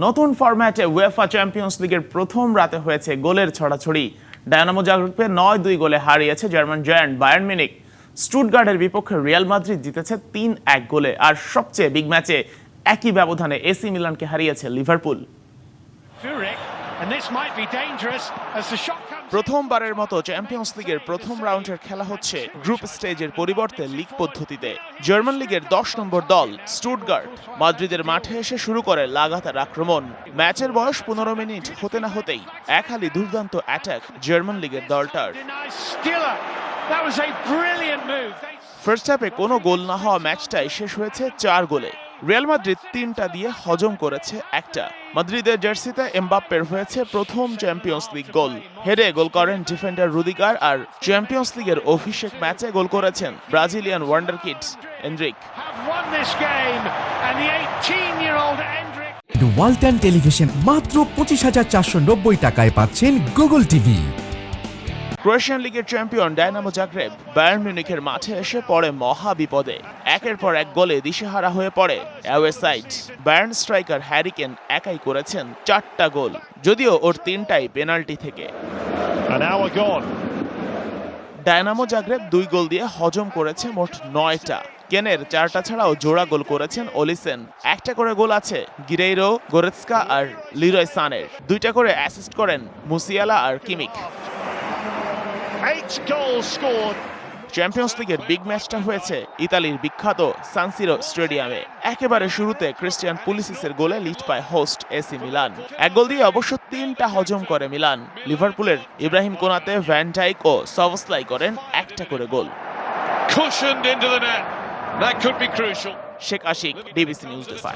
নতুন ফরম্যাটে UEFA champions লিগের প্রথম রাতে হয়েছে গোলের ছড়াছড়ি। ডায়নামো জাগরেবকে নয় দুই গোলে হারিয়েছে জার্মান জয়েন্ট বায়ার্ন মিনিক স্টুটগার্ডের বিপক্ষে রিয়াল মাদ্রিদ জিতেছে তিন এক গোলে। আর সবচেয়ে বিগ ম্যাচে একই ব্যবধানে এসি মিলানকে হারিয়েছে Liverpool. Furyk, and this might be dangerous as the shot comes. প্রথমবারের মতো চ্যাম্পিয়ন্স লিগের প্রথম রাউন্ডের খেলা হচ্ছে গ্রুপ স্টেজের পরিবর্তে লিগ পদ্ধতিতে। জার্মান লিগের দশ নম্বর দল স্টুটগার্ট মাদ্রিদের মাঠে এসে শুরু করে লাগাতার আক্রমণ। ম্যাচের বয়স পনেরো মিনিট হতে না হতেই এক হালি দুর্দান্ত অ্যাটাক জার্মান লিগের দলটার। ফার্স্ট হাফে কোনো গোল না হওয়া ম্যাচটাই শেষ হয়েছে চার গোলে। রিয়াল মাদ্রিদ তিনটা দিয়ে হজম করেছে একটা। মাদ্রিদের জার্সিতে এমবাপ্পের হয়েছে প্রথম চ্যাম্পিয়ন্স লিগ গোল। হেডে গোল করেন ডিফেন্ডার রুদিগার আর চ্যাম্পিয়ন্স লিগের অভিষেক ম্যাচে গোল করেছেন Brazilian wonder kids Endrick. Have won this game, and the 18-year-old Endrick Walton television মাত্র পঁচিশ হাজার চারশো নব্বই টাকায় পাচ্ছেন গুগল টিভি ক্রোয়েশিয়ান লিগের চ্যাম্পিয়ন ডায়নামো জাগ্রেব বায়ার্ন মিউনিখের মাঠে এসে পড়ে মহা বিপদে। একের পর এক গোলে দিশেহারা হয়ে পড়ে। Away side Bayern striker Harry Kane একাই করেছেন চারটা গোল যদিও ওর তিনটাই পেনাল্টি থেকে। ডায়নামো জাগ্রেব দুই গোল দিয়ে হজম করেছে মোট নয়টা। কেনের চারটা ছাড়াও জোড়া গোল করেছেন ওলিসেন। একটা করে গোল আছে গিরেইরো গোরেৎস্কা আর লিরয় সানের। দুইটা করে অ্যাসিস্ট করেন মুসিয়ালা আর কিমিক. চ্যাম্পিয়ন্স লিগের বিগ ম্যাচটা হয়েছে ইতালির বিখ্যাত সানসিরো স্টেডিয়ামে একেবারে শুরুতে ক্রিস্টিয়ান পুলিসিসের গোলে লিড পায় হোস্ট এসি মিলান এক গোল দিয়ে অবশ্য তিনটা হজম করে মিলান। লিভারপুলের ইব্রাহিম কোনাতে ভ্যান ডাইক ও সবসলাই করেন একটা করে গোল। Cushioned into the net. That could be crucial. Sheikh Ashik DBC news desk